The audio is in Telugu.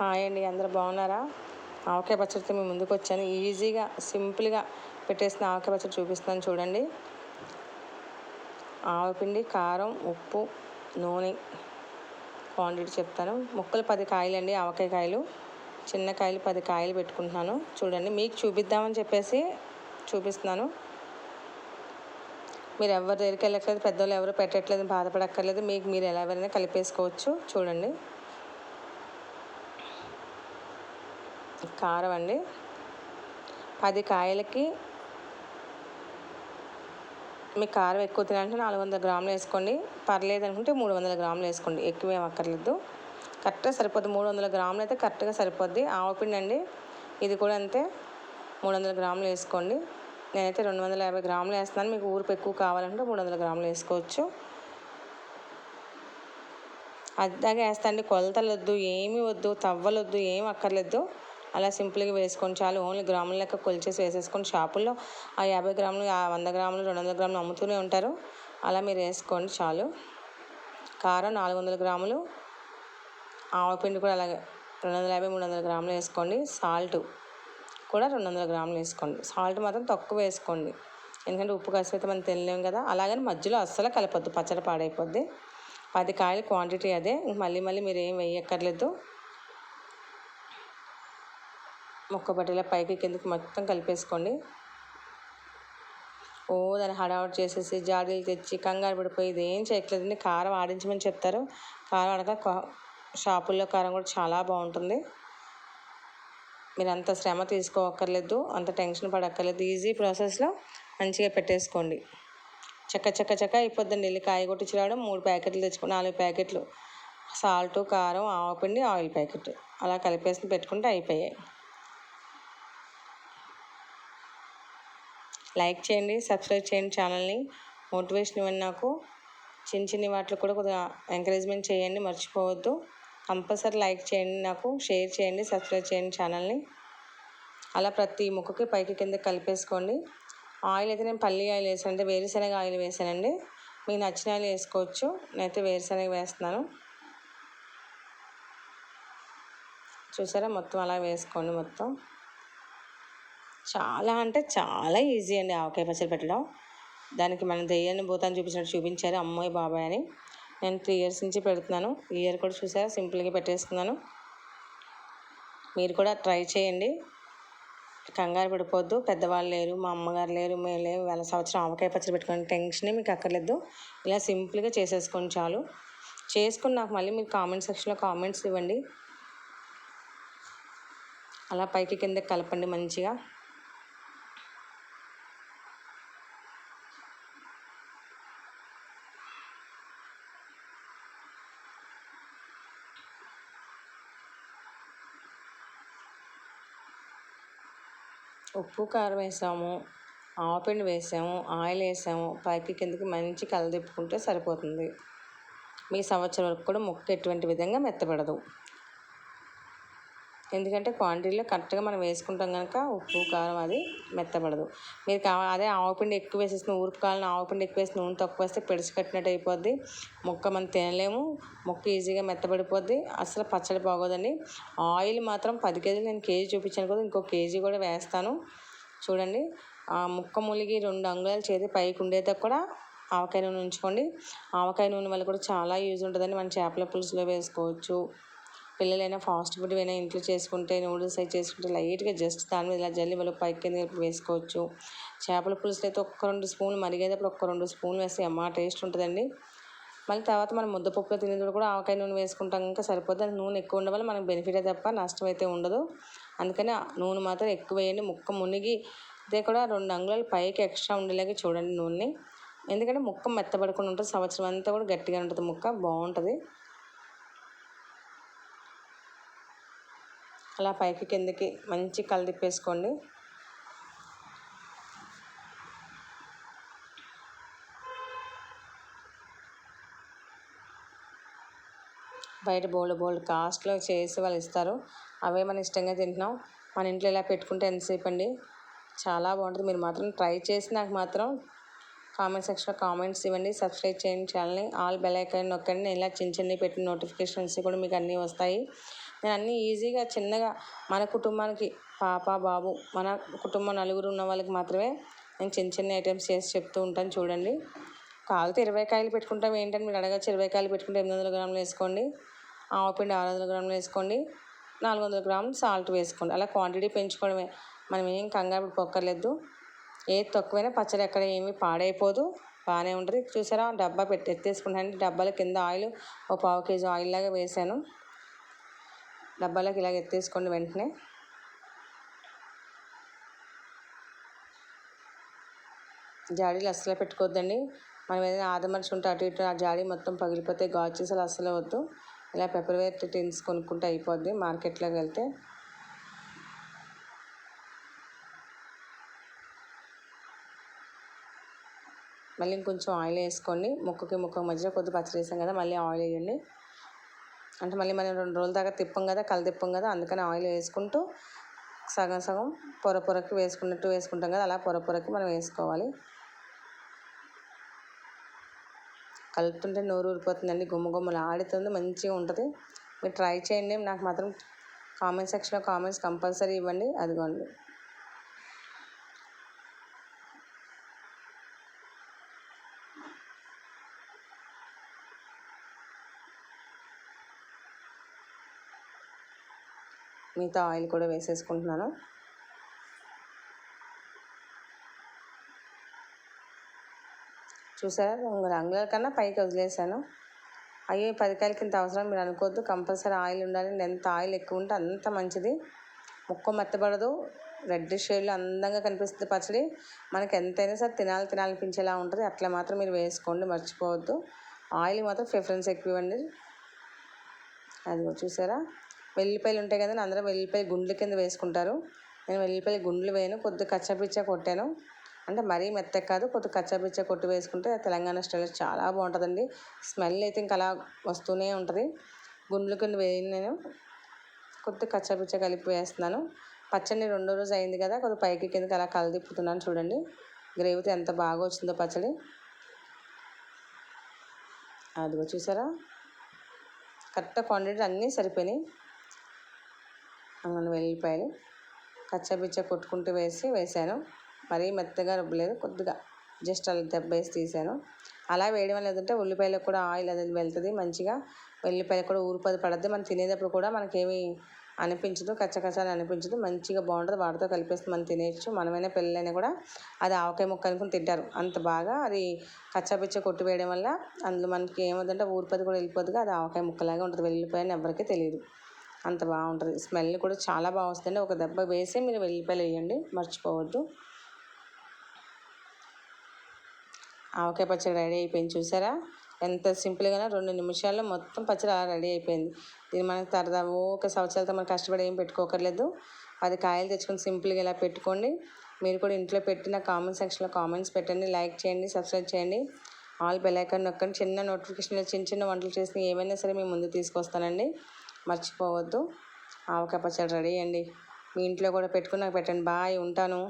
హాయ్ అండి అందరూ బాగున్నారా? ఆవకాయ పచ్చడితో మేము ముందుకు వచ్చాను. ఈజీగా సింపుల్గా పెట్టేసిన ఆవకాయ పచ్చడి చూపిస్తున్నాను చూడండి. ఆవపిండి కారం ఉప్పు నూనె క్వాంటిటీ చెప్తాను. ముక్కలు పది కాయలండి ఆవకాయ కాయలు. చిన్న కాయలు పది కాయలు పెట్టుకుంటున్నాను. చూడండి మీకు చూపిద్దామని చెప్పేసి చూపిస్తున్నాను. మీరు ఎవరి దగ్గరికి వెళ్ళక్కర్లేదు పెద్దవాళ్ళు ఎవరు పెట్టట్లేదు బాధపడక్కర్లేదు. మీకు మీరు ఎలా ఎవరైనా కలిపేసుకోవచ్చు. చూడండి. కారం అండి. పది కాయలకి మీకు కారం ఎక్కువ తినాలంటే నాలుగు వందల గ్రాములు వేసుకోండి. పర్లేదు అనుకుంటే మూడు వందల గ్రాములు వేసుకోండి. ఎక్కువ ఏం అక్కర్లేదు. కరెక్ట్గా సరిపోద్ది. మూడు వందల గ్రాములు అయితే కరెక్ట్గా సరిపోద్ది. ఆవపిండి అండి. ఇది కూడా అంతే. మూడు వందల గ్రాములు వేసుకోండి. నేనైతే రెండు వందల యాభై గ్రాములు వేస్తున్నాను. మీకు ఊరుపు ఎక్కువ కావాలంటే మూడు వందల గ్రాములు వేసుకోవచ్చు. అద్దాగా వేస్తా అండి. కొలతలు వద్దు ఏమీ వద్దు తవ్వలొద్దు ఏం అక్కర్లేదు. అలా సింపుల్గా వేసుకొని చాలు. ఓన్లీ గ్రాముల లెక్క కొలిచేసి వేసేసుకొని షాపుల్లో ఆ యాభై గ్రాములు ఆ వంద గ్రాములు రెండు వందల గ్రాములు అమ్ముతూనే ఉంటారు. అలా మీరు వేసుకోండి చాలు. కారం నాలుగు వందల గ్రాములు ఆవపిండి కూడా అలాగే రెండు వందల యాభై మూడు వందల గ్రాములు వేసుకోండి. సాల్ట్ కూడా రెండు వందల గ్రాములు వేసుకోండి. సాల్ట్ మాత్రం తక్కువ వేసుకోండి. ఎందుకంటే ఉప్పు కసి అయితే మనం తినలేము కదా. అలాగని మధ్యలో అస్సలు కలపొద్దు. పచ్చడి పాడైపోద్ది. పది కాయలు క్వాంటిటీ అదే. మళ్ళీ మళ్ళీ మీరు ఏం వేయక్కర్లేదు. ముక్క బట్టల పైకి కిందకి మొత్తం కలిపేసుకోండి. ఓ దాన్ని హడావుడి చేసేసి జాడీలు తెచ్చి కంగారు పడిపోయి ఇదేం చేయట్లేదండి. కారం ఆడించమని చెప్తారు. కారం ఆడక షాపుల్లో కారం కూడా చాలా బాగుంటుంది. మీరు అంత శ్రమ తీసుకోవక్కర్లేదు అంత టెన్షన్ పడక్కర్లేదు. ఈజీ ప్రాసెస్లో మంచిగా పెట్టేసుకోండి. చక్క చక్క చక్క అయిపోద్దండి. వెళ్ళి కాయ కొట్టించి రావడం మూడు ప్యాకెట్లు తెచ్చుకో నాలుగు ప్యాకెట్లు. సాల్ట్ కారం ఆవపిండి ఆయిల్ ప్యాకెట్. అలా కలిపేసి పెట్టుకుంటే అయిపోయాయి. లైక్ చేయండి సబ్స్క్రైబ్ చేయండి ఛానల్ని. మోటివేషన్ ఇవ్వండి నాకు. చిన్న చిన్న వాటిలో కూడా కొద్దిగా ఎంకరేజ్మెంట్ చేయండి మర్చిపోవద్దు. కంపల్సరీ లైక్ చేయండి నాకు షేర్ చేయండి సబ్స్క్రైబ్ చేయండి ఛానల్ని. అలా ప్రతి ముక్కకి పైకి కింద కలిపేసుకోండి. ఆయిల్ అయితే నేను పల్లి ఆయిల్ వేసాను అంటే వేరుశనగ ఆయిల్ వేసానండి. మీకు నచ్చిన ఆయిల్ వేసుకోవచ్చు నేనైతే వేరుశనగ వేస్తున్నాను. చూసారా? మొత్తం అలా వేసుకోండి మొత్తం. చాలా అంటే చాలా ఈజీ అండి ఆవకాయ పచ్చడి పెట్టడం. దానికి మనం దెయ్యాన్ని భూతాన్ని చూపించినట్టు చూపించారు అమ్మాయి బాబాయ్ అని. నేను త్రీ ఇయర్స్ నుంచి పెడుతున్నాను. ఈ ఇయర్ కూడా చూసారా? సింపుల్గా పెట్టేస్తున్నాను మీరు కూడా ట్రై చేయండి. కంగారు పడిపోద్దు. పెద్దవాళ్ళు లేరు మా అమ్మగారు లేరు మేము లేరు వేల సంవత్సరం ఆవకాయ పచ్చడి పెట్టుకుని టెన్షనే మీకు అక్కర్లేదు. ఇలా సింపుల్గా చేసేసుకోండి చాలు. చేసుకుని నాకు మళ్ళీ మీరు కామెంట్ సెక్షన్లో కామెంట్స్ ఇవ్వండి. అలా పైకి కింద కలపండి మంచిగా. ఉప్పు కారం వేసాము. ఆవపిండి వేసాము. ఆయిల్ వేసాము. పైకి కిందకి మంచి కలదిప్పుకుంటే సరిపోతుంది. మీ సంవత్సరం వరకు కూడా ముక్క ఎటువంటి విధంగా మెత్తబడదు. ఎందుకంటే క్వాంటిటీలో కరెక్ట్గా మనం వేసుకుంటాం కనుక ఉప్పు కారం అది మెత్తబడదు. మీరు కావ అదే ఆవపిండి ఎక్కువ వేసేసిన ఊరుపు కావాలని ఆవపిండి ఎక్కువ వేసి నూనె తక్కువ వేస్తే పెడిసి కట్టినట్టు అయిపోద్ది. ముక్క మనం తినలేము. మొక్క ఈజీగా మెత్తబడిపోద్ది. అసలు పచ్చడి బాగోదండి. ఆయిల్ మాత్రం పది కేజీలు నేను కేజీ చూపించాను కదా ఇంకో కేజీ కూడా వేస్తాను. చూడండి. ఆ ముక్క ములిగి రెండు అంగుళాలు చేతి పైకి ఉండేదాకా కూడా ఆవకాయ నూనె ఉంచుకోండి. ఆవకాయ నూనె వల్ల కూడా చాలా యూజ్ ఉంటుందండి. మన చేపల పులుసులో వేసుకోవచ్చు. పిల్లలైనా ఫాస్ట్ ఫుడ్ అయినా ఇంట్లో చేసుకుంటే నూడిల్స్ అవి చేసుకుంటే లైట్గా జస్ట్ దాని మీద ఇలా జల్లి వాళ్ళు పైకి కింద వేసుకోవచ్చు. చేపల పులుసు అయితే ఒక్క రెండు స్పూన్లు మరిగేటప్పుడు ఒక్క రెండు స్పూన్లు వేస్తే అమ్మ టేస్ట్ ఉంటుందండి. మళ్ళీ తర్వాత మనం ముద్దపప్పులో తినేటప్పుడు కూడా ఆవకాయ నూనె వేసుకుంటాం ఇంకా సరిపోతుంది నూనె ఎక్కువ ఉండడం వల్ల మనకు బెనిఫిటే తప్ప నష్టం అయితే ఉండదు. అందుకని నూనె మాత్రం ఎక్కువ వేయండి. ముక్క మునిగి ఇదే కూడా రెండు అంగుళాలు పైకి ఎక్స్ట్రా ఉండేలాగా చూడండి నూనె ఎందుకంటే ముక్క మెత్తబడకుండా ఉంటుంది. సంవత్సరం అంతా కూడా గట్టిగా ఉంటుంది ముక్క. బాగుంటుంది. అలా పైకి కిందకి మంచి కలదిప్పేసుకోండి బయట బోల్డ్ బోల్డ్ కాస్ట్లో చేసి వాళ్ళు ఇస్తారు. అవే మనం ఇష్టంగా తింటున్నాం. మన ఇంట్లో ఇలా పెట్టుకుంటే ఎంతసేపు అండి? చాలా బాగుంటుంది. మీరు మాత్రం ట్రై చేసి నాకు మాత్రం కామెంట్ సెక్షన్లో కామెంట్స్ ఇవ్వండి. సబ్స్క్రైబ్ చేయండి ఛానల్ని. ఆల్ బెల్ ఐకాన్ నొక్కండి. నేను ఇలా చిన్న చిన్నవి పెట్టిన నోటిఫికేషన్స్ కూడా మీకు అన్నీ వస్తాయి. నేను అన్నీ ఈజీగా చిన్నగా మన కుటుంబానికి పాప బాబు మన కుటుంబం నలుగురు ఉన్న వాళ్ళకి మాత్రమే నేను చిన్న చిన్న ఐటమ్స్ చేసి చెప్తూ ఉంటాను చూడండి. కావాలంటే ఇరవై కాయలు పెట్టుకుంటాం. ఏంటని మీరు అడగచ్చు. ఇరవై కాయలు పెట్టుకుంటే ఎనిమిది వందల గ్రాములు వేసుకోండి. ఆవపిండి ఆరు వందల గ్రాములు వేసుకోండి. నాలుగు వందల గ్రాములు సాల్ట్ వేసుకోండి. అలా క్వాంటిటీ పెంచుకోవడమే. మనం ఏం కంగారు పొక్కర్లేదు ఏది తక్కువైనా పచ్చడి ఎక్కడ ఏమీ పాడైపోదు. బాగానే ఉంటుంది. చూసారా? డబ్బా పెట్టి ఎత్తేసుకుంటాను డబ్బాల కింద ఆయిల్ ఒక పావు కేజీ ఆయిల్ లాగా వేసాను. డబ్బాలోకి ఇలాగ ఎత్తేసుకోండి వెంటనే జాడీలు అస్సలు పెట్టుకోవద్దండి. మనం ఏదైనా ఆదమర్చి ఉంటే అటు ఇటు ఆ జాడీ మొత్తం పగిలిపోతే గాజుసలు అస్సలు వద్దు. ఇలా పెప్పర్వేర్ టిన్స్ కొనుక్కుంటే అయిపోద్ది మార్కెట్లోకి వెళ్తే. మళ్ళీ ఇంకొంచెం ఆయిల్ వేసుకోండి ముక్కకి ముక్క మధ్యలో కొద్ది పచ్చడి వేసాం కదా మళ్ళీ ఆయిల్ వేయండి. అంటే మళ్ళీ మనం రెండు రోజుల దాకా తిప్పం కదా కల తిప్పం కదా అందుకని ఆయిల్ వేసుకుంటూ సగం సగం పొర పొరకి వేసుకున్నట్టు వేసుకుంటాం కదా అలా పొర పొరకి మనం వేసుకోవాలి. కలుపుతుంటే నోరు ఊరిపోతుందండి గుమ్మ గుమ్మలు ఆడుతుంది మంచిగా ఉంటుంది. మీరు ట్రై చేయండి నాకు మాత్రం కామెంట్ సెక్షన్లో కామెంట్స్ కంపల్సరీ ఇవ్వండి అదిగోండి. మిగతా ఆయిల్ కూడా వేసేసుకుంటున్నాను. చూసారా? రంగుల కన్నా పైకి వదిలేసాను. అయ్యో పది కాయల కింద అవసరం? మీరు అనుకోవద్దు కంపల్సరీ ఆయిల్ ఉండాలి. ఎంత ఆయిల్ ఎక్కువ ఉంటే అంత మంచిది. ముక్క మెత్తబడదు. రెడ్ షేడ్లో అందంగా కనిపిస్తుంది పచ్చడి. మనకి ఎంతైనా సరే తినాలి తినాలనిపించేలా ఉంటుంది. అట్లా మాత్రం మీరు వేసుకోండి మర్చిపోవద్దు. ఆయిల్ మాత్రం ప్రిఫరెన్స్ ఎక్కువ ఇవ్వండి. అది చూసారా? వెల్లిపాయలు ఉంటాయి కదండి అందరూ వెల్లిపాయ గుండ్ల కింద వేసుకుంటారు. నేను వెల్లిపాయ గుండ్లు వేయను కొద్దిగా కచ్చపిచ్చ కొట్టాను. అంటే మరీ మెత్తగా కాదు కొద్దిగా కచ్చపిచ్చ కొట్టి వేసుకుంటే తెలంగాణ స్టైల్ చాలా బాగుంటుందండి. స్మెల్ అయితే ఇంకా అలా వస్తూనే ఉంటుంది. గుండ్లు కింద వేయను నేను. కొద్దిగా కచ్చపిచ్చ కలిపి వేస్తున్నాను. పచ్చడి రెండో రోజు అయింది కదా కొద్దిగా పైకి కిందకి అలా కలదిప్పుతున్నాను చూడండి. గ్రేవీతో ఎంత బాగా వచ్చిందో పచ్చడి. అదిగో చూసారా? కరెక్ట్ క్వాంటిటీ అన్నీ సరిపోయినాయి. అందులో వెల్లిపాయలు కచ్చాపిచ్చ కొట్టుకుంటూ వేసి వేసాను. మరీ మెత్తగా రుబ్బలేదు. కొద్దిగా జస్ట్ అలా దెబ్బ వేసి తీసాను. అలా వేయడం వల్ల ఏంటంటే ఉల్లిపాయలకు కూడా ఆయిల్ అనేది వెళ్తుంది. మంచిగా వెల్లిపాయలు కూడా ఊరిపది పడద్ది. మనం తినేటప్పుడు కూడా మనకేమి అనిపించదు. కచ్చకచ్చాలు అనిపించదు. మంచిగా బాగుంటుంది. వాటితో కలిపేసి మనం తినేయచ్చు. మనమైనా పిల్లలైనా కూడా అది ఆవకాయ ముక్క అనుకుని తింటారు. అంత బాగా అది కచ్చాపిచ్చ కొట్టి వేయడం వల్ల అందులో మనకి ఏమవుతుందంటే ఊరిపది కూడా వెళ్ళిపోతుంది అది ఆవకాయ ముక్కలాగా ఉంటుంది. వెళ్ళిపోయని ఎవరికీ తెలియదు. అంత బాగుంటుంది. స్మెల్ కూడా చాలా బాగా వస్తుంది ఒక దెబ్బ వేసి మీరు వెల్లిపాయలు వేయండి మర్చిపోవద్దు. ఆవకాయ పచ్చడి రెడీ అయిపోయింది. చూసారా? ఎంత సింపుల్గా రెండు నిమిషాల్లో మొత్తం పచ్చడి అలా రెడీ అయిపోయింది. దీన్ని మనకి తరదా ఒక సంవత్సరాలతో మనం కష్టపడి ఏం పెట్టుకోకర్లేదు. అది కాయలు తెచ్చుకొని సింపుల్గా ఇలా పెట్టుకోండి. మీరు కూడా ఇంట్లో పెట్టిన కామెంట్ సెక్షన్లో కామెంట్స్ పెట్టండి. లైక్ చేయండి సబ్స్క్రైబ్ చేయండి. ఆల్ బెల్ ఐకాన్ నొక్కండి. చిన్న నోటిఫికేషన్లో చిన్న చిన్న వంటలు చేసిన ఏమైనా సరే మేము ముందు తీసుకొస్తానండి. మర్చిపోవద్దు. ఆవకాయ పచ్చడి రెడీ అండి మీ ఇంట్లో కూడా పెట్టుకుని నాకు పెట్టండి. బాయ్ ఉంటాను.